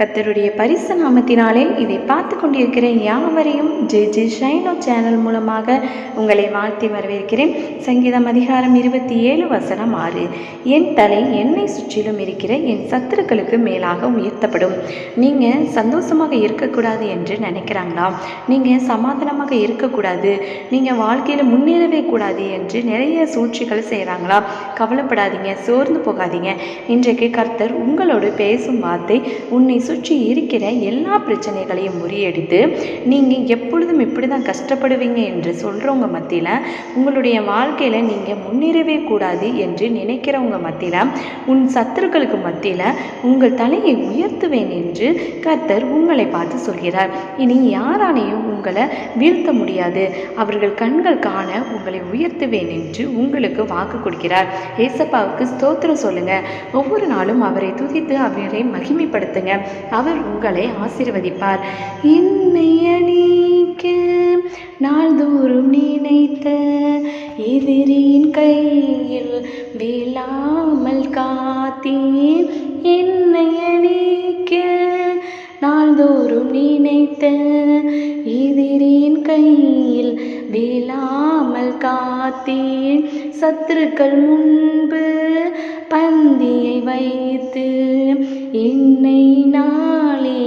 கத்தருடைய பரிச நாமத்தினாலே இதை பார்த்து கொண்டிருக்கிற யாவரையும் ஜே ஜே ஷைனோ சேனல் மூலமாக உங்களை வாழ்த்தி வரவேற்கிறேன். சங்கீதம் அதிகாரம் இருபத்தி ஏழு வசனம் ஆறு. என் தலை என்னை சுற்றிலும் இருக்கிற என் சத்துருக்களுக்கு மேலாக உயர்த்தப்படும். நீங்கள் சந்தோஷமாக இருக்கக்கூடாது என்று நினைக்கிறாங்களா? நீங்கள் சமாதானமாக இருக்கக்கூடாது. நீங்கள் வாழ்க்கையில் முன்னேறவே கூடாது என்று நிறைய சூழ்ச்சிகள் செய்கிறாங்களா கவலைப்படாதீங்க சோர்ந்து போகாதீங்க. இன்றைக்கு கர்த்தர் உங்களோடு பேசும் வார்த்தை உன்னை சுற்றி இருக்கிற எல்லா பிரச்சனைகளையும் முறியடித்து நீங்கள் எப்பொழுதும் இப்படி தான் கஷ்டப்படுவீங்க என்று சொல்கிறவங்க மத்தியில் உங்களுடைய வாழ்க்கையில் நீங்கள் முன்னேறவே கூடாது என்று நினைக்கிறவங்க மத்தியில் உன் சத்துருக்களுக்கு மத்தியில் உங்கள் தலையை உயர்த்துவேன் என்று கர்த்தர் உங்களை பார்த்து சொல்கிறார். இனி யாராலையும் உங்களை வீழ்த்த முடியாது. அவர்கள் கண்கள் காண உங்களை உயர்த்துவேன் என்று உங்களுக்கு வாக்கு கொடுக்கிறார். ஏசப்பாவுக்கு ஸ்தோத்திரம் சொல்லுங்க. ஒவ்வொரு நாளும் அவரை துதித்து அவரை மகிமைப்படுத்துங்க. அவர் உங்களை ஆசீர்வதிப்பார். என்னைய நீக்க நாள்தோறும் நினைத்த எதிரின் கையில் வேளாமல் காத்தீன். என்னை அணிக்க நாள்தோறும் நினைத்த எதிரின் கையில் வேளாமல் காத்தீன். சத்துருக்கள் முன்பு பந்தியை வைத்து என்னை நாளே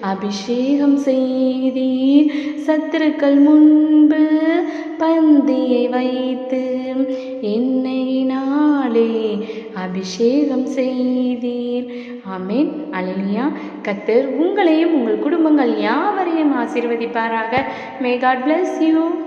அபிஷேகம் செய்தீர். சத்துருக்கள் முன்பு பந்தியை வைத்து என்னை நாளே அபிஷேகம் செய்தீர். ஆமேன். அலினியா கத்தர் உங்களையும் உங்கள் குடும்பங்கள் யாவரையும் ஆசீர்வதிப்பாராக. May God bless you